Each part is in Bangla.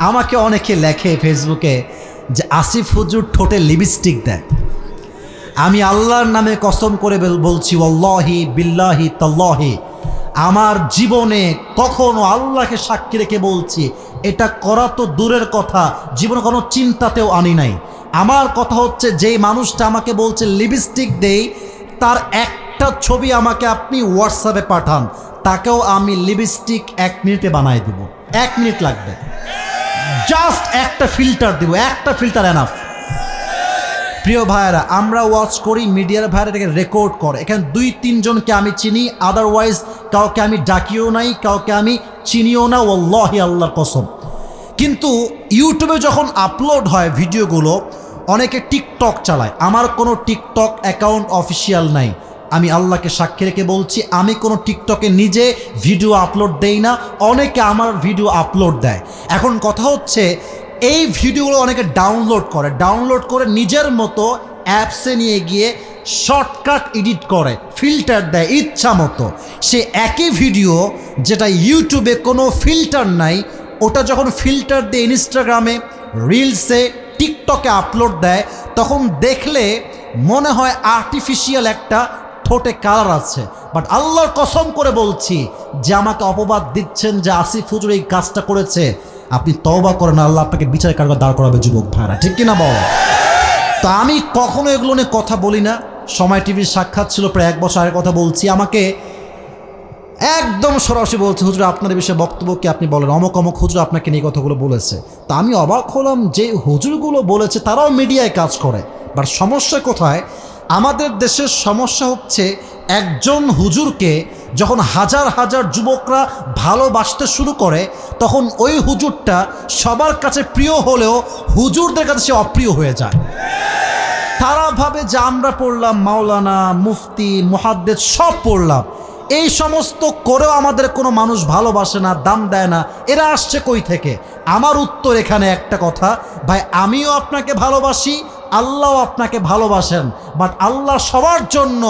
আমাকে অনেকে লেখে ফেসবুকে যে আসিফ হুজুর ঠোঁটে লিপস্টিক দেয় আমি আল্লাহর নামে কসম করে বল- বলছি অল্লাহি বিল্লাহি তাল্লাহি, আমার জীবনে কখনো আল্লাহকে সাক্ষী রেখে বলছি, এটা করা তো দূরের কথা, জীবনে কোনো চিন্তাতেও আনি নাই। আমার কথা হচ্ছে, যেই মানুষটা আমাকে বলছে, লিপস্টিক দেই তার একটা ছবি আমাকে আপনি হোয়াটসঅ্যাপে পাঠান, তাকেও আমি লিপস্টিক এক মিনিটে বানাই দেব। এক মিনিট লাগবে। জাস্ট একটা ফিল্টার দিব, একটা ফিল্টার এনাফ প্রিয় ভাইয়েরা, আমরা ওয়াচ করি মিডিয়ার ভাইয়েরা এটাকে রেকর্ড করে। এখানে দুই, তিনজনকে আমি চিনি আদারওয়াইজ কাউকে আমি ডাকিও নাই, কাউকে আমি চিনিও না ওল্লাহি আল্লাহর কসম। কিন্তু ইউটিউবে যখন আপলোড হয় ভিডিওগুলো অনেকে টিকটক চালায়। আমার কোনো টিকটক অ্যাকাউন্ট অফিসিয়াল নাই। আমি আল্লাহকে সাক্ষী রেখে বলছি, আমি কোনো টিকটকে নিজে ভিডিও আপলোড দেই না, অনেকে আমার ভিডিও আপলোড দেয়। এখন কথা হচ্ছে, এই ভিডিওগুলো অনেকে ডাউনলোড করে। ডাউনলোড করে নিজের মতো অ্যাপসে নিয়ে গিয়ে শর্টকাট এডিট করে ফিল্টার দেয় ইচ্ছা মতো। সে একই ভিডিও যেটা ইউটিউবে কোনো ফিল্টার নাই, ওটা যখন ফিল্টার দিয়ে ইনস্টাগ্রামে রিলসে টিকটকে আপলোড দেয়, তখন দেখলে মনে হয় আর্টিফিশিয়াল একটা ঠোঁটে কালার আছে? বাট আল্লাহর কসম করে বলছি, যে আমাকে অপবাদ দিচ্ছেন যে আসিফ হুজুর এই কাজটা করেছে, আপনি তওবা করেন, আল্লাহ আপনাকে বিচার কারবার দাঁড় করাবে, যুবক ভাইরা। ঠিক কিনা বল? তো আমি কখনো এগুলো নিয়ে কথা বলি না। সময় টিভির সাক্ষাৎ ছিল প্রায় এক বছর আগের কথা বলছি। আমাকে একদম সরাসরি বলছে, হুজুর আপনার বিষয়ে বক্তব্য কি আপনি বলেন? অমক অমক হুজুর আপনাকে নিয়ে কথাগুলো বলেছে। তা আমি অবাক হলাম যে হুজুরগুলো বলেছে, তারাও মিডিয়ায় কাজ করে। বাট সমস্যা কোথায়? আমাদের দেশের সমস্যা হচ্ছে একজন হুজুরকে যখন হাজার হাজার যুবকরা ভালোবাসতে শুরু করে, তখন ওই হুজুরটা সবার কাছে প্রিয় হলেও হুজুরদের কাছে সে অপ্রিয় হয়ে যায়। তারা ভাবে যে আমরা পড়লাম মাওলানা, মুফতি মুহাদ্দেদ সব পড়লাম। এই সমস্ত করেও আমাদের কোনো মানুষ ভালোবাসে না, দাম দেয় না। এরা আসছে কই থেকে? আমার উত্তর এখানে একটা কথা, ভাই, আমিও আপনাকে ভালোবাসি আল্লাহ আপনাকে ভালোবাসেন বাট আল্লাহ সবার জন্য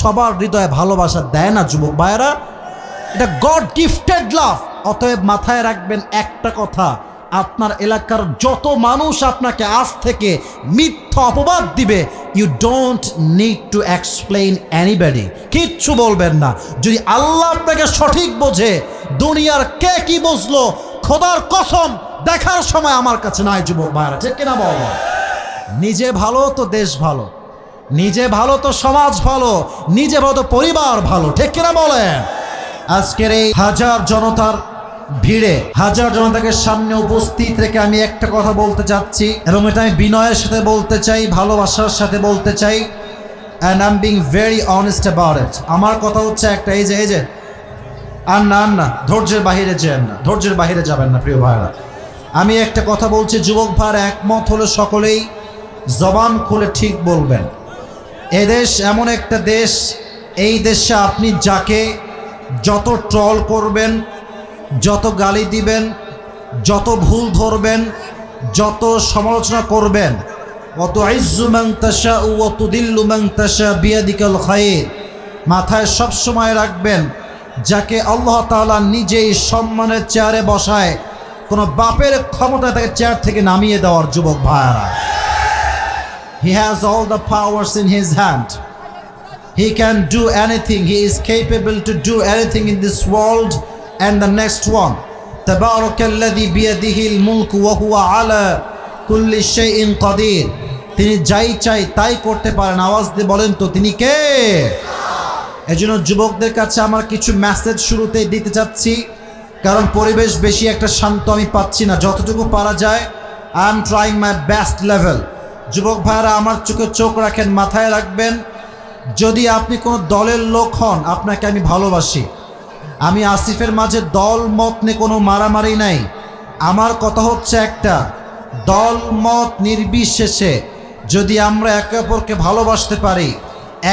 সবার হৃদয়ে ভালোবাসা দেয় না, যুবক ভাইয়েরা। এটা গড গিফটেড লাভ অতএব মাথায় রাখবেন একটা কথা, আপনার এলাকার যত মানুষ আপনাকে আজ থেকে মিথ্যা অপবাদ দিবে you don't need to explain anybody কিচ্ছু বলবেন না। যদি আল্লাহ আপনাকে সঠিক বোঝে, দুনিয়ার কে কি বুঝলো, খোদার কসম, দেখার সময় আমার কাছে নাই, যুবক ভাইরা ঠিক কিনা বল? নিজে ভালো তো দেশ ভালো। নিজে ভালো তো সমাজ ভালো। নিজে ভালো তো পরিবার ভালো। ঠিক কিনা বলেন? আজকের এই হাজার জনতার ভিড়ে, হাজার জনতাকে সামনে উপস্থিত রেখে আমি একটা কথা বলতে চাচ্ছি এবং এটা আমি বিনয়ের সাথে বলতে চাই, ভালোবাসার সাথে বলতে চাই and I am being very honest about আমার কথা হচ্ছে একটা, এই যে এই যে, আর না না, ধৈর্যের বাহিরে যেন না, ধৈর্যের বাহিরে যাবেন না, প্রিয় ভাইরা আমি একটা কথা বলছি, যুবক ভাইরা একমত হলে সকলেই জবান খুলে ঠিক বলবেন। এদেশ এমন একটা দেশ, এই দেশে আপনি যাকে যত ট্রল করবেন, যত গালি দিবেন, যত ভুল ধরবেন, যত সমালোচনা করবেন অত আইজুমাংতাসা ও অত দিল্লুমাংতাসা বিয়াদিকাল খায়ের মাথায় সব সময় রাখবেন, যাকে আল্লাহ তাআলা নিজেই সম্মানের চেয়ারে বসায়, কোনো বাপের ক্ষমতা তাকে চেয়ার থেকে নামিয়ে দেওয়ার যুবক ভাইয়ারা। He has all the powers in his hand. He can do anything. He is capable to do anything in this world and the next one. تبارك الذي بيده الملك وهو على كل شيء قدير তিনি যাই চাই তাই করতে পারেন আওয়াজ দিয়ে বলেন তো তিনি কে এজন্য যুবকদের কাছে আমার কিছু মেসেজ শুরুতেই দিতে চাচ্ছি কারণ পরিবেশ বেশি একটা শান্ত আমি পাচ্ছি না যতটুকু পারা যায় I am trying my best level যুবক ভাইরা আমার চোখে চোখ রাখেন, মাথায় রাখবেন। যদি আপনি কোনো দলের লোক হন, আপনাকে আমি ভালোবাসি। আমি আসিফের মাঝে দল, মত নিয়ে কোনো মারামারি নাই। আমার কথা হচ্ছে একটা, দল, মত নির্বিশেষে যদি আমরা একে অপরকে ভালোবাসতে পারি,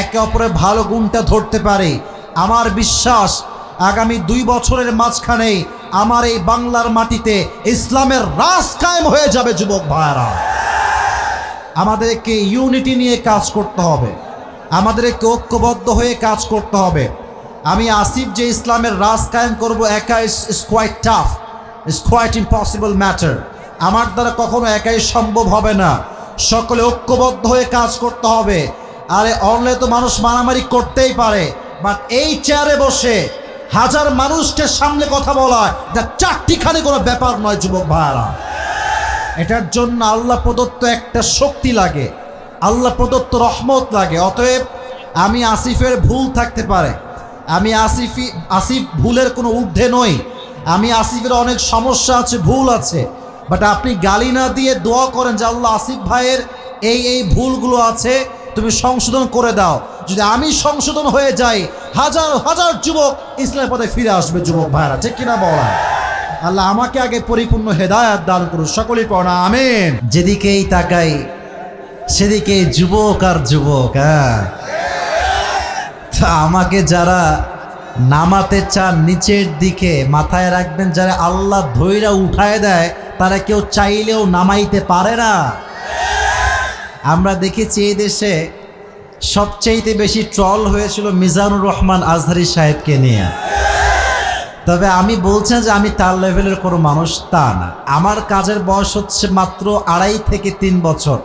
একে অপরের ভালো গুণটা ধরতে পারি, আমার বিশ্বাস আগামী দুই বছরের মাঝখানেই আমার এই বাংলার মাটিতে ইসলামের রাজ কায়েম হয়ে যাবে, যুবক ভাইয়ারা। আমাদেরকে ইউনিটি নিয়ে কাজ করতে হবে। আমাদেরকে ঐক্যবদ্ধ হয়ে কাজ করতে হবে। আমি আসিফ যে ইসলামের রাজ কায়েম করব, একা is quite tough is quite impossible matter আমার দ্বারা কখনো একাই সম্ভব হবে না। সকলে ঐক্যবদ্ধ হয়ে কাজ করতে হবে। আরে, অনলাইনে তো মানুষ মারামারি করতেই পারে। বাট এই চেয়ারে বসে হাজার মানুষকে সামনে কথা বলা, এটা চারটিখানে কোনো ব্যাপার নয়, যুবক ভাইয়ারা। এটার জন্য আল্লাহ প্রদত্ত একটা শক্তি লাগে, আল্লাহ প্রদত্ত রহমত লাগে। অতএব আমি আসিফের ভুল থাকতে পারে, আমি আসিফি, আসিফ ভুলের কোনো ঊর্ধ্বে নই। আমি আসিফের অনেক সমস্যা আছে, ভুল আছে বাট আপনি গালি না দিয়ে দোয়া করেন যে, আল্লাহ, আসিফ ভাইয়ের এই এই ভুলগুলো আছে, তুমি সংশোধন করে দাও। যদি আমি সংশোধন হয়ে যাই, হাজার হাজার যুবক ইসলামের পথে ফিরে আসবে, যুবক ভাইরা ঠিক কিনা বলা আল্লাহ আমাকে আগে পরিপূর্ণ হেদায়াত দান করুন। সকলেই পড়া আমেন। যেদিকেই তাকাই, সেদিকে যুবক আর যুবক হ্যাঁ। আমাকে যারা নামাতে চান, নিচের দিকে মাথায় রাখবেন, যারা আল্লাহ ধৈরা উঠায় দেয়, তারা কেউ চাইলেও নামাইতে পারে না। আমরা দেখেছি এই দেশে সবচেয়েতে বেশি ট্রল হয়েছিল মিজানুর রহমান আজহারি সাহেবকে নিয়ে। তবে আমি বলছি যে আমি তার লেভেলের কোনো মানুষ তা না। আমার কাজের বয়স হচ্ছে মাত্র আড়াই থেকে তিন বছর,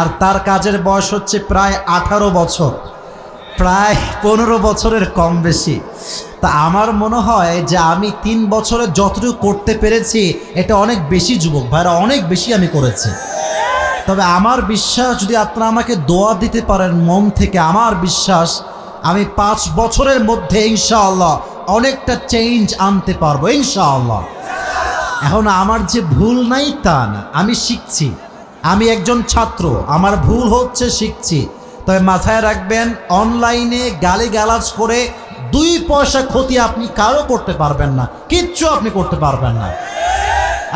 আর তার কাজের বয়স হচ্ছে প্রায় আঠারো বছর, প্রায় পনেরো বছরের কম বেশি। তা আমার মনে হয় যে আমি তিন বছরে যতটুকু করতে পেরেছি, এটা অনেক বেশি যুবক ভাইরা, অনেক বেশি আমি করেছি। তবে আমার বিশ্বাস, যদি আপনারা আমাকে দোয়া দিতে পারেন মন থেকে, আমার বিশ্বাস, আমি পাঁচ বছরের মধ্যে ইনশাআল্লাহ অনেকটা চেঞ্জ আনতে পারব, ইনশাআল্লাহ। এখন আমার যে ভুল নাই তা না, আমি শিখছি। আমি একজন ছাত্র, আমার ভুল হচ্ছে শিখছি। তবে মাথায় রাখবেন, অনলাইনে গালি গালাজ করে দুই পয়সা ক্ষতি আপনি কারও করতে পারবেন না, কিচ্ছু আপনি করতে পারবেন না।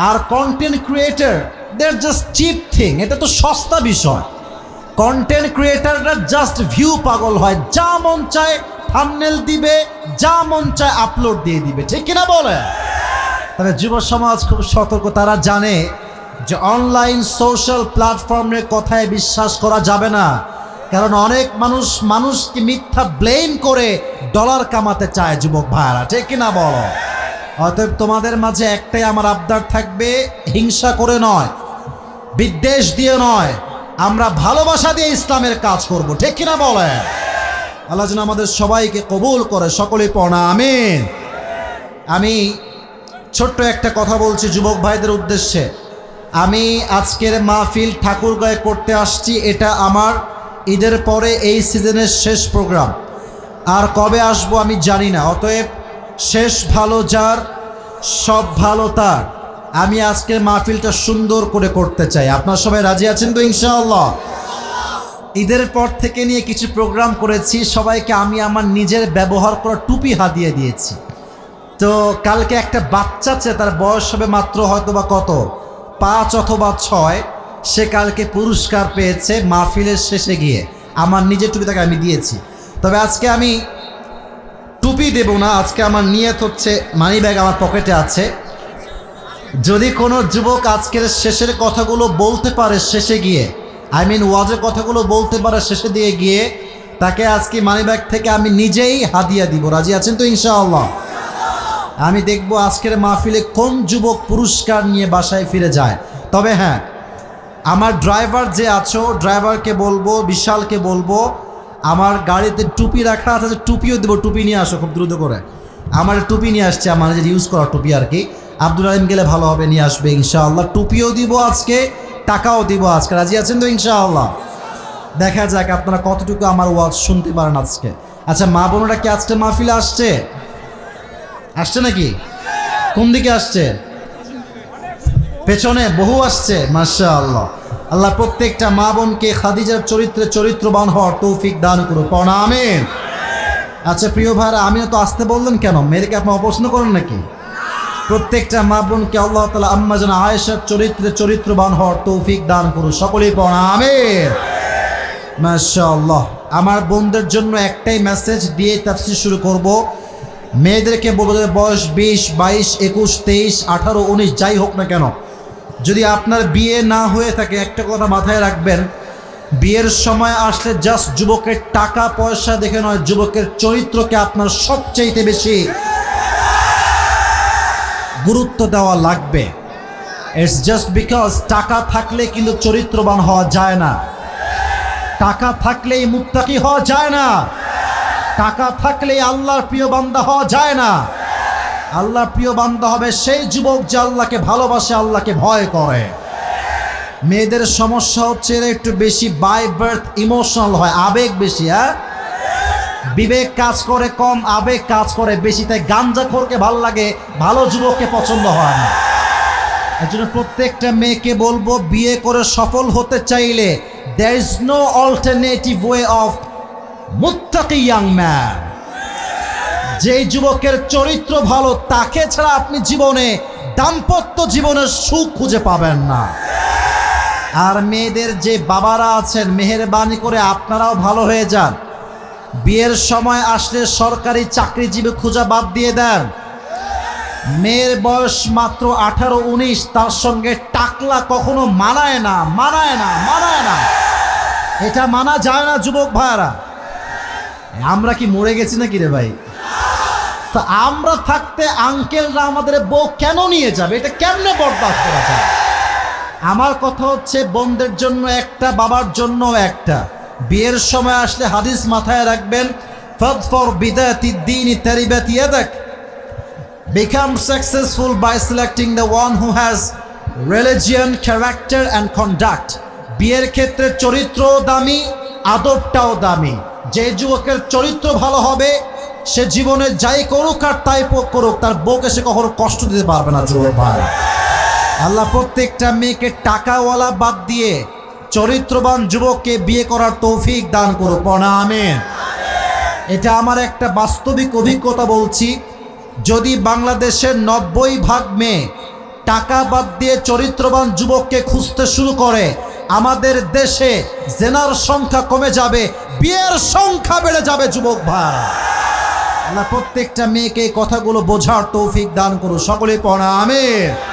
আর কন্টেন্ট ক্রিয়েটার দের জাস্ট চিপ থিং এটা তো সস্তা বিষয়। কন্টেন্ট ক্রিয়েটাররা জাস্ট ভিউ পাগল হয়, যা মন চায় থামনেল দিবে, যা মন চায় আপলোড দিয়ে দিবে। ঠিক কিনা বলে তবে যুব সমাজ খুব সতর্ক, তারা জানে যে অনলাইন সোশ্যাল প্ল্যাটফর্মে কথায় বিশ্বাস করা যাবে না। কারণ অনেক মানুষ, মানুষকে মিথ্যা ব্লেম করে ডলার কামাতে চায় যুবক ভাইয়ারা। ঠিক কিনা বলো? অতএব তোমাদের মাঝে একটাই আমার আবদার থাকবে, হিংসা করে নয়, বিদ্বেষ দিয়ে নয়। আমরা ভালোবাসা দিয়ে ইসলামের কাজ করব। ঠিক কিনা বলে আল্লাহ যেন আমাদের সবাইকে কবুল করে, সকলে পড়া, আমিন। আমি ছোট্ট একটা কথা বলছি যুবক ভাইদের উদ্দেশ্যে। আমি আজকের মাহফিল ঠাকুরগাঁয়ে করতে আসছি, এটা আমার ঈদের পরে এই সিজনের শেষ প্রোগ্রাম। আর কবে আসব আমি জানি না, অতএব শেষ ভালো যার, সব ভালো তার। আমি আজকের মাহফিলটা সুন্দর করে করতে চাই। আপনার সবাই রাজি আছেন তো, ইনশাআল্লাহ? ঈদের পর থেকে নিয়ে কিছু প্রোগ্রাম করেছি, সবাইকে আমি আমার নিজের ব্যবহার করা টুপি হাতিয়ে দিয়েছি। তো কালকে একটা বাচ্চা আছে, তার বয়স হবে মাত্র হয়তো বা কত? পাঁচ অথবা ছয়। সে কালকে পুরস্কার পেয়েছে মাহফিলের শেষে গিয়ে। আমার নিজের টুপি তাকে আমি দিয়েছি। তবে আজকে আমি টুপি দেব না, আজকে আমার নিয়ত হচ্ছে মানি ব্যাগ আমার পকেটে আছে। যদি কোনো যুবক আজকের শেষের কথাগুলো বলতে পারে শেষে গিয়ে আই মিন ওয়াজের কথাগুলো বলতে পারে শেষে দিয়ে গিয়ে, তাকে আজকে মানি ব্যাগ থেকে আমি নিজেই হাদিয়া দিব। রাজি আছেন তো ইনশাআল্লাহ? আমি দেখব আজকের মাহফিলে কোন যুবক পুরস্কার নিয়ে বাসায় ফিরে যায়। তবে হ্যাঁ আমার ড্রাইভার যে আছো, ড্রাইভারকে বলব, বিশালকে বলব, আমার গাড়িতে টুপি রাখা আছে টুপিও দেবো, টুপি নিয়ে আসো খুব দ্রুত করে। আমার টুপি নিয়ে আসছে, আমার যে ইউজ করা টুপি আর কি। আব্দুল আলিম গেলে ভালো হবে, নিয়ে আসবে ইনশাআল্লাহ। টুপিও দিব আজকে টাকাও দিব আজকে। রাজি আছেন তো ইনশাআল্লাহ? দেখা যাক আপনারা কতটুকু আমার ওয়াজ শুনতে পারেন আজকে। আচ্ছা মা বোনরা কি আজকে মাহফিলে আসছে? আসছে নাকি? কোন দিকে আসছে? পেছনে বহু আসছে মাশা আল্লাহ আল্লাহ প্রত্যেকটা মা বোনকে খাদিজার চরিত্রে চরিত্রবান হওয়ার তৌফিক দান করুক। পড়া আমিন। আচ্ছা প্রিয় ভাইরা, আমিও তো আসতে বললেন কেন? মেয়েকে আপনি অপছন্দ করেন নাকি? প্রত্যেকটা মা বোনকে আল্লাহ তালা আম্মা যেন আয়েশার চরিত্রে চরিত্রবান হওয়ার তৌফিক দান করুন। সকলেই পড়া, আমিন। মাশাআল্লাহ। আমার বোনদের জন্য একটাই মেসেজ দিয়ে তাফসির শুরু করব। মেয়েদেরকে বলব বয়স বিশ, বাইশ, একুশ, তেইশ, আঠারো, উনিশ, যাই হোক না কেন, যদি আপনার বিয়ে না হয়ে থাকে, একটা কথা মাথায় রাখবেন, বিয়ের সময় আসলে জাস্ট যুবকের টাকা পয়সা দেখে নয়, যুবকের চরিত্রকে আপনার সবচাইতে বেশি গুরুত্ব দেওয়া লাগবে। ইটস জাস্ট বিকজ টাকা থাকলে কিন্তু চরিত্রবান হওয়া যায় না। টাকা থাকলেই মুত্তাকি হওয়া যায় না। টাকা থাকলেই আল্লাহর প্রিয় বান্দা হওয়া যায় না। আল্লাহর প্রিয় বান্দা হবে সেই যুবক যে আল্লাহকে ভালোবাসে, আল্লাহকে ভয় করে। মেয়েদের সমস্যা হচ্ছে এরা একটু বেশি বাই বার্থ ইমোশনাল হয়, আবেগ বেশি হ্যাঁ? বিবেক কাজ করে কম, আবেগ কাজ করে বেশি, তাই গাঞ্জাখোরকে ভালো লাগে, ভালো যুবককে পছন্দ হয় না। এর জন্য প্রত্যেকটা মেয়েকে বলব, বিয়ে করে সফল হতে চাইলে there is no alternative way of মুত্তাকি ইয়াং ম্যান যেই যুবকের চরিত্র ভালো, তাকে ছাড়া আপনি জীবনে, দাম্পত্য জীবনের সুখ খুঁজে পাবেন না। আর মেয়েদের যে বাবারা আছেন, মেহেরবানি করে আপনারাও ভালো হয়ে যান। বিয়ের সময় আসলে সরকারি চাকরিজীবী খোঁজা বাদ দিয়ে দেন। মেয়ের বয়স মাত্র আঠারো, উনিশ, তার সঙ্গে টাকলা কখনো মানায় না মানায় না মানায় না। এটা মানা যায় না, যুবক ভাইয়ারা। আমরা কি মরে গেছি নাকি রে ভাই? তা আমরা থাকতে আঙ্কেলরা আমাদের বউ কেন নিয়ে যাবে? এটা কেমনে বরদাস্ত করা যায়? আমার কথা হচ্ছে, বোনদের জন্য একটা, বাবার জন্য একটা। বিয়ের সময় আসলে হাদিস মাথায় রাখবেন ফর বিদায়াতি দিন ইয়াদাক। Become successful by selecting the one who has religion, character and conduct. বিয়ের ক্ষেত্রে চরিত্রও দামি আদবটাও দামি। যে যুবকের চরিত্র ভালো হবে সে জীবনে যাই করুক আর তাই করুক তার বউকে সে কখনো কষ্ট দিতে পারবে না যুবক ভাই। আল্লাহ প্রত্যেকটা মেয়েকে টাকাওয়ালা বাদ দিয়ে চরিত্রবান যুবককে বিয়ে করার তৌফিক দান করুক। পড়া আমেন। এটা আমার একটা বাস্তবিক অভিজ্ঞতা বলছি। যদি বাংলাদেশের নব্বই ভাগ মেয়ে টাকা বাদ দিয়ে চরিত্রবান যুবককে খুঁজতে শুরু করে, আমাদের দেশে জেনার সংখ্যা কমে যাবে, বিয়ের সংখ্যা বেড়ে যাবে, যুবক আল্লাহ প্রত্যেকটা মেয়েকে কথাগুলো বোঝার তৌফিক দান করুন সকলে পড়া আমের